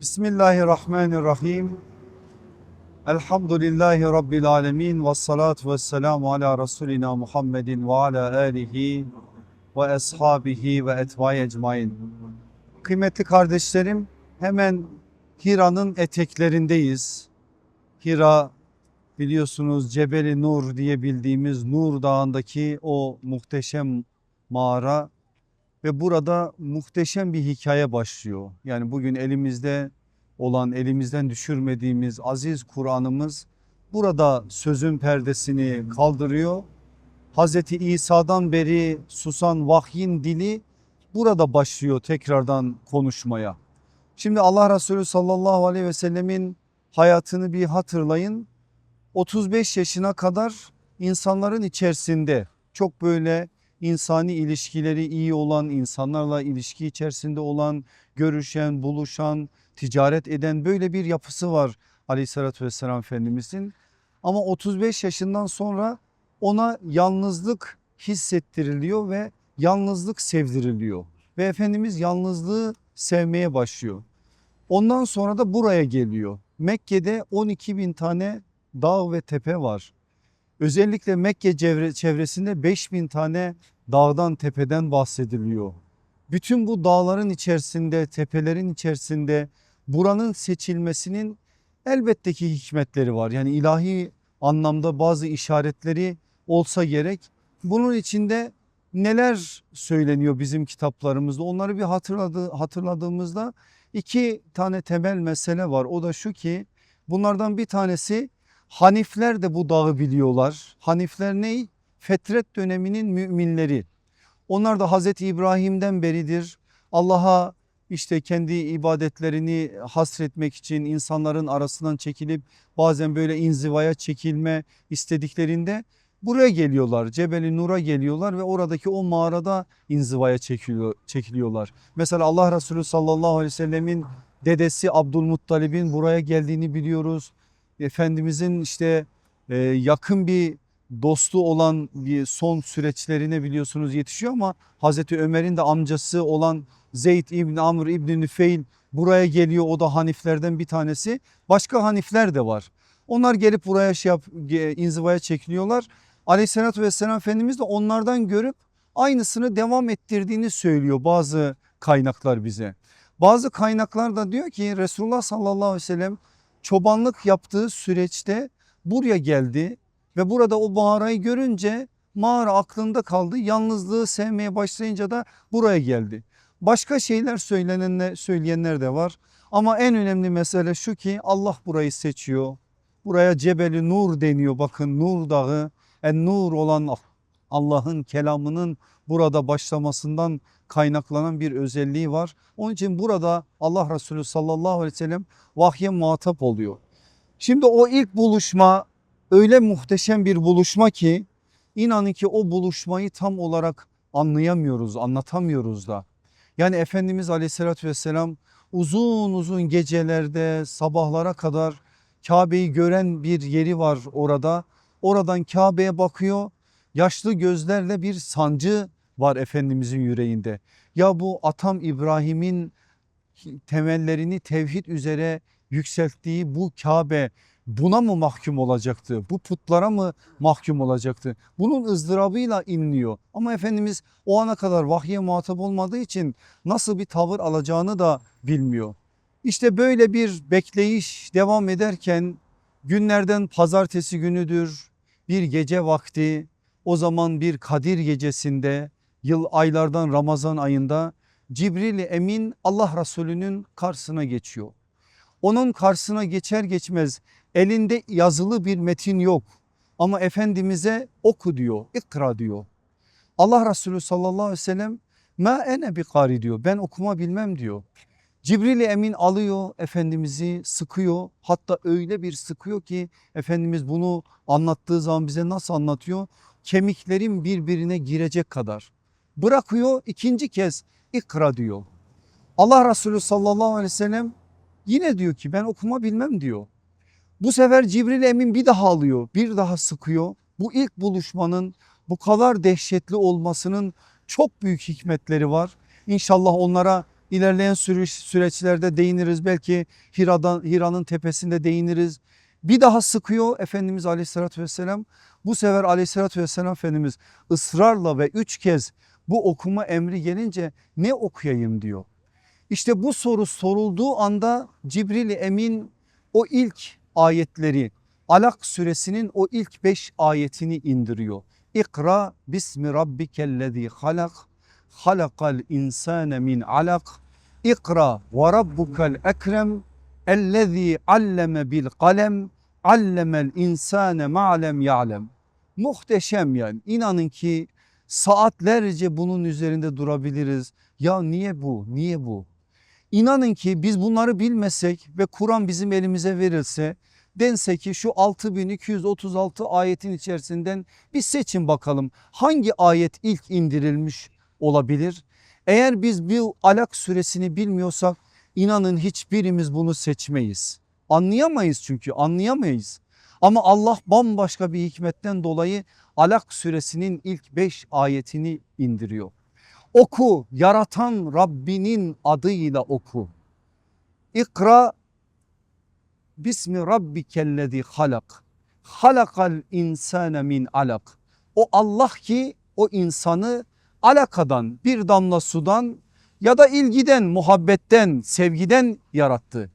Bismillahirrahmanirrahim. Elhamdülillahi Rabbil alemin ve salatu ve selamu ala Resulina Muhammedin ve ala alihi ve ashabihi ve etbai ecmain. Kıymetli kardeşlerim hemen Hira'nın eteklerindeyiz. Hira biliyorsunuz Cebeli Nur diye bildiğimiz Nur Dağı'ndaki o muhteşem mağara ve burada muhteşem bir hikaye başlıyor. Yani bugün elimizde olan elimizden düşürmediğimiz aziz Kur'an'ımız burada sözün perdesini kaldırıyor. Hazreti İsa'dan beri susan vahyin dili burada başlıyor tekrardan konuşmaya. Şimdi Allah Resulü sallallahu aleyhi ve sellemin hayatını bir hatırlayın. 35 yaşına kadar insanların içerisinde çok böyle insani ilişkileri iyi olan, insanlarla ilişki içerisinde olan, görüşen, buluşan, ticaret eden böyle bir yapısı var aleyhissalatü vesselam Efendimizin. Ama 35 yaşından sonra ona yalnızlık hissettiriliyor ve yalnızlık sevdiriliyor. Ve Efendimiz yalnızlığı sevmeye başlıyor. Ondan sonra da buraya geliyor. Mekke'de 12 bin tane dağ ve tepe var. Özellikle Mekke çevre- çevresinde 5 bin tane dağdan tepeden bahsediliyor. Bütün bu dağların içerisinde, tepelerin içerisinde buranın seçilmesinin elbette ki hikmetleri var. Yani ilahi anlamda bazı işaretleri olsa gerek. Bunun içinde neler söyleniyor bizim kitaplarımızda onları bir hatırladı, hatırladığımızda iki tane temel mesele var. O da şu ki bunlardan bir tanesi Hanifler de bu dağı biliyorlar. Hanifler ney? Fetret döneminin müminleri. Onlar da Hazreti İbrahim'den beridir. Allah'a işte kendi ibadetlerini hasretmek için insanların arasından çekilip bazen böyle inzivaya çekilme istediklerinde buraya geliyorlar. Cebeli Nur'a geliyorlar ve oradaki o mağarada inzivaya çekiliyor, çekiliyorlar. Mesela Allah Resulü sallallahu aleyhi ve sellemin dedesi Abdülmuttalib'in buraya geldiğini biliyoruz. Efendimizin işte e, yakın bir dostu olan son süreçlerine biliyorsunuz yetişiyor ama Hazreti Ömer'in de amcası olan Zeyd İbn Amr İbn Nüfeil buraya geliyor o da Haniflerden bir tanesi. Başka Hanifler de var. Onlar gelip buraya şey yap, inzivaya çekiliyorlar. Aleyhissalatü vesselam Efendimiz de onlardan görüp aynısını devam ettirdiğini söylüyor bazı kaynaklar bize. Bazı kaynaklar da diyor ki Resulullah sallallahu aleyhi ve sellem çobanlık yaptığı süreçte buraya geldi ve burada o mağarayı görünce mağara aklında kaldı. Yalnızlığı sevmeye başlayınca da buraya geldi. Başka şeyler söylenenler, söyleyenler de var. Ama en önemli mesele şu ki Allah burayı seçiyor. Buraya Cebeli Nur deniyor bakın Nur Dağı. En Nur olan Allah'ın kelamının burada başlamasından kaynaklanan bir özelliği var. Onun için burada Allah Resulü sallallahu aleyhi ve sellem vahye muhatap oluyor. Şimdi o ilk buluşma öyle muhteşem bir buluşma ki inanın ki o buluşmayı tam olarak anlayamıyoruz, anlatamıyoruz da. Yani Efendimiz aleyhissalatü vesselam uzun uzun gecelerde sabahlara kadar Kabe'yi gören bir yeri var orada. Oradan Kabe'ye bakıyor. Yaşlı gözlerle bir sancı var Efendimizin yüreğinde. Ya bu atam İbrahim'in temellerini tevhid üzere yükselttiği bu Kabe buna mı mahkum olacaktı? Bu putlara mı mahkum olacaktı? Bunun ızdırabıyla inliyor. Ama Efendimiz o ana kadar vahye muhatap olmadığı için nasıl bir tavır alacağını da bilmiyor. İşte böyle bir bekleyiş devam ederken günlerden pazartesi günüdür bir gece vakti o zaman bir Kadir gecesinde yıl aylardan Ramazan ayında Cibril Emin Allah Resulü'nün karşısına geçiyor. Onun karşısına geçer geçmez elinde yazılı bir metin yok ama Efendimiz'e oku diyor, ikra diyor. Allah Resulü sallallahu aleyhi ve sellem ma ene bi kari diyor ben okuma bilmem diyor. Cibril Emin alıyor Efendimiz'i sıkıyor hatta öyle bir sıkıyor ki Efendimiz bunu anlattığı zaman bize nasıl anlatıyor? Kemiklerin birbirine girecek kadar. Bırakıyor ikinci kez ikra diyor. Allah Resulü sallallahu aleyhi ve sellem yine diyor ki ben okuma bilmem diyor. Bu sefer Cibril Emin bir daha alıyor bir daha sıkıyor. Bu ilk buluşmanın bu kadar dehşetli olmasının çok büyük hikmetleri var. İnşallah onlara İlerleyen süreç, süreçlerde değiniriz. Belki Hira'dan, Hira'nın tepesinde değiniriz. Bir daha sıkıyor Efendimiz aleyhissalatü vesselam. Bu sefer aleyhissalatü vesselam Efendimiz ısrarla ve üç kez bu okuma emri gelince ne okuyayım diyor. İşte bu soru sorulduğu anda Cibril Emin o ilk ayetleri Alak suresinin o ilk beş ayetini indiriyor. İkra bismi rabbikellezi halak halakal insane min alak İkra ve rabbukel ekrem ellezî alleme bil kalem allemel insane ma'lem ya'lem. Muhteşem yani inanın ki saatlerce bunun üzerinde durabiliriz. Ya niye bu niye bu? İnanın ki biz bunları bilmesek ve Kur'an bizim elimize verilse dense ki şu 6236 ayetin içerisinden bir seçin bakalım hangi ayet ilk indirilmiş olabilir? Eğer biz bu Alak suresini bilmiyorsak inanın hiçbirimiz bunu seçmeyiz. Anlayamayız çünkü anlayamayız. Ama Allah bambaşka bir hikmetten dolayı Alak suresinin ilk 5 ayetini indiriyor. Oku yaratan Rabbinin adıyla oku. İkra Bismi rabbikellezi halak. Halakal insane min alak. O Allah ki o insanı alakadan bir damla sudan ya da ilgiden, muhabbetten, sevgiden yarattı.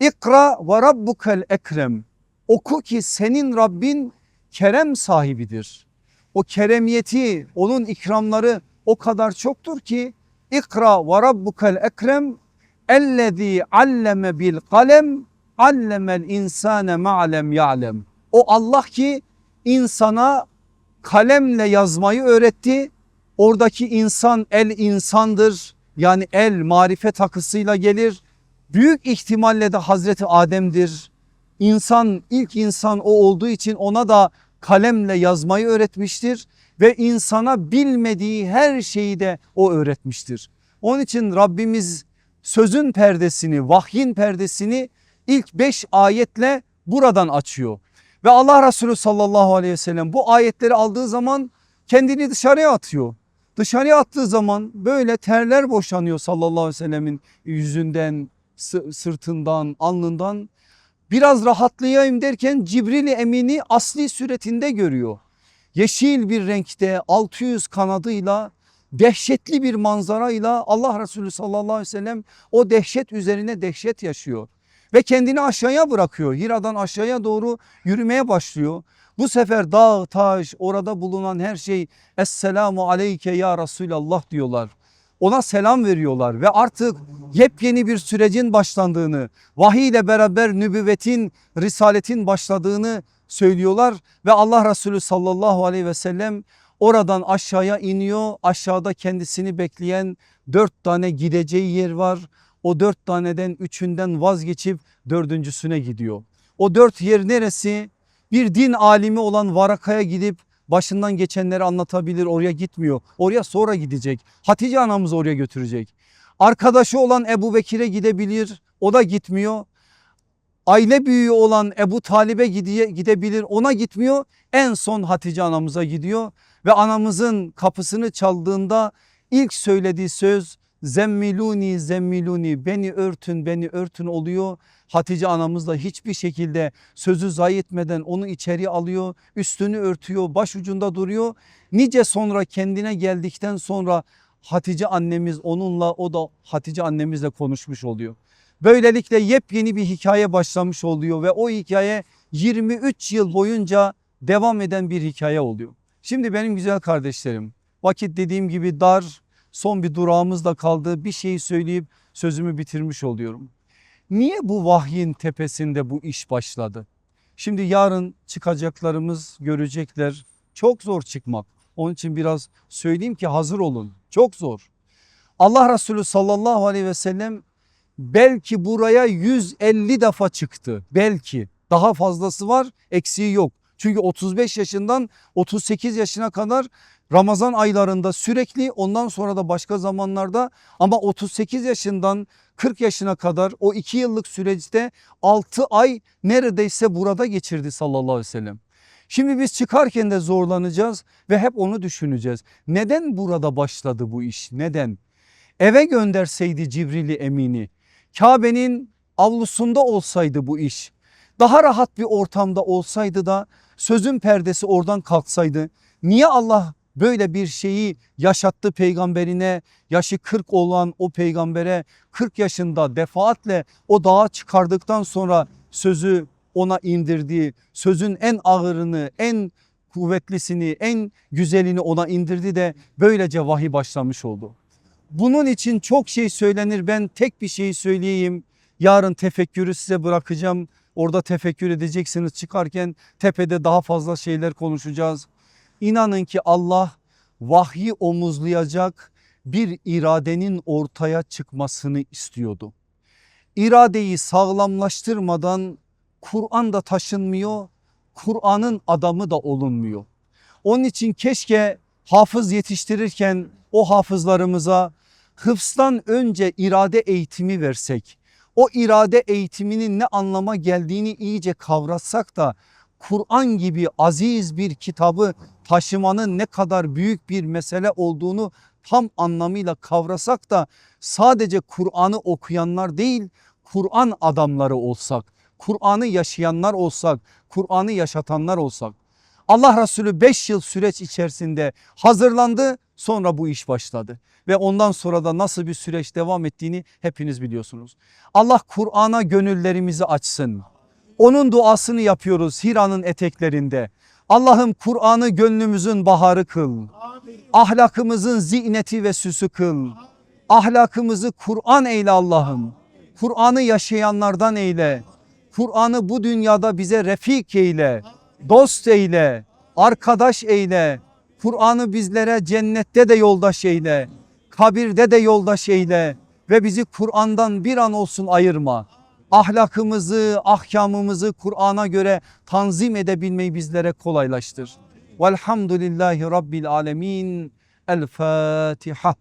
İkra ve rabbukel ekrem. Oku ki senin Rabbin kerem sahibidir. O keremiyeti, onun ikramları o kadar çoktur ki İkra ve rabbukel ekrem ellezî alleme bil kalem allemel insane ma'lem ya'lem. O Allah ki insana kalemle yazmayı öğretti. Oradaki insan el insandır. Yani el marifet takısıyla gelir. Büyük ihtimalle de Hazreti Adem'dir. İnsan ilk insan o olduğu için ona da kalemle yazmayı öğretmiştir ve insana bilmediği her şeyi de o öğretmiştir. Onun için Rabbimiz sözün perdesini, vahyin perdesini ilk 5 ayetle buradan açıyor. Ve Allah Resulü sallallahu aleyhi ve sellem bu ayetleri aldığı zaman kendini dışarıya atıyor. Dışarıya attığı zaman böyle terler boşanıyor sallallahu aleyhi ve sellemin yüzünden, sırtından, alnından. Biraz rahatlayayım derken Cibril Emin'i asli suretinde görüyor. Yeşil bir renkte 600 kanadıyla dehşetli bir manzarayla Allah Resulü sallallahu aleyhi ve sellem o dehşet üzerine dehşet yaşıyor. Ve kendini aşağıya bırakıyor. Hira'dan aşağıya doğru yürümeye başlıyor. Bu sefer dağ, taş, orada bulunan her şey Esselamu aleyke ya Resulallah diyorlar. Ona selam veriyorlar ve artık yepyeni bir sürecin başlandığını, vahiy ile beraber nübüvvetin, risaletin başladığını söylüyorlar. Ve Allah Resulü sallallahu aleyhi ve sellem oradan aşağıya iniyor. Aşağıda kendisini bekleyen dört tane gideceği yer var. O dört taneden üçünden vazgeçip dördüncüsüne gidiyor. O dört yer neresi? Bir din alimi olan Varaka'ya gidip başından geçenleri anlatabilir oraya gitmiyor. Oraya sonra gidecek. Hatice anamız oraya götürecek. Arkadaşı olan Ebu Bekir'e gidebilir o da gitmiyor. Aile büyüğü olan Ebu Talib'e gidebilir ona gitmiyor. En son Hatice anamıza gidiyor ve anamızın kapısını çaldığında ilk söylediği söz zemmiluni zemmiluni beni örtün beni örtün oluyor. Hatice anamız da hiçbir şekilde sözü zayi etmeden onu içeri alıyor üstünü örtüyor başucunda duruyor. Nice sonra kendine geldikten sonra Hatice annemiz onunla o da Hatice annemizle konuşmuş oluyor. Böylelikle yepyeni bir hikaye başlamış oluyor ve o hikaye 23 yıl boyunca devam eden bir hikaye oluyor. Şimdi benim güzel kardeşlerim vakit dediğim gibi dar son bir durağımız da kaldı bir şeyi söyleyip sözümü bitirmiş oluyorum. Niye bu vahyin tepesinde bu iş başladı? Şimdi yarın çıkacaklarımız görecekler çok zor çıkmak. Onun için biraz söyleyeyim ki hazır olun çok zor. Allah Resulü sallallahu aleyhi ve sellem belki buraya 150 defa çıktı belki daha fazlası var eksiği yok. Çünkü 35 yaşından 38 yaşına kadar Ramazan aylarında sürekli ondan sonra da başka zamanlarda ama 38 yaşından 40 yaşına kadar o 2 yıllık süreçte 6 ay neredeyse burada geçirdi sallallahu aleyhi ve sellem. Şimdi biz çıkarken de zorlanacağız ve hep onu düşüneceğiz. Neden burada başladı bu iş? Neden? eve gönderseydi Cibril'i Emin'i. Kabe'nin avlusunda olsaydı bu iş. Daha rahat bir ortamda olsaydı da sözün perdesi oradan kalksaydı. Niye Allah böyle bir şeyi yaşattı peygamberine yaşı 40 olan o peygambere 40 yaşında defaatle o dağa çıkardıktan sonra sözü ona indirdi. Sözün en ağırını en kuvvetlisini en güzelini ona indirdi de böylece vahiy başlamış oldu. Bunun için çok şey söylenir ben tek bir şey söyleyeyim. Yarın tefekkürü size bırakacağım. Orada tefekkür edeceksiniz çıkarken tepede daha fazla şeyler konuşacağız. İnanın ki Allah vahyi omuzlayacak bir iradenin ortaya çıkmasını istiyordu. İradeyi sağlamlaştırmadan Kur'an da taşınmıyor, Kur'an'ın adamı da olunmuyor. Onun için keşke hafız yetiştirirken o hafızlarımıza hıfzdan önce irade eğitimi versek. O irade eğitiminin ne anlama geldiğini iyice kavratsak da Kur'an gibi aziz bir kitabı taşımanın ne kadar büyük bir mesele olduğunu tam anlamıyla kavrasak da sadece Kur'an'ı okuyanlar değil Kur'an adamları olsak, Kur'an'ı yaşayanlar olsak, Kur'an'ı yaşatanlar olsak. Allah Resulü 5 yıl süreç içerisinde hazırlandı sonra bu iş başladı. Ve ondan sonra da nasıl bir süreç devam ettiğini hepiniz biliyorsunuz. Allah Kur'an'a gönüllerimizi açsın. Onun duasını yapıyoruz Hira'nın eteklerinde. Allah'ım Kur'an'ı gönlümüzün baharı kıl. Ahlakımızın ziyneti ve süsü kıl. Ahlakımızı Kur'an eyle Allah'ım. Kur'an'ı yaşayanlardan eyle. Kur'an'ı bu dünyada bize refik eyle. Dost eyle. Arkadaş eyle. Kur'an'ı bizlere cennette de yoldaş eyle. Kabirde de yoldaş eyle. Ve bizi Kur'an'dan bir an olsun ayırma. Ahlakımızı, ahkamımızı Kur'an'a göre tanzim edebilmeyi bizlere kolaylaştır. Velhamdülillahi Rabbil Alemin. El Fatiha.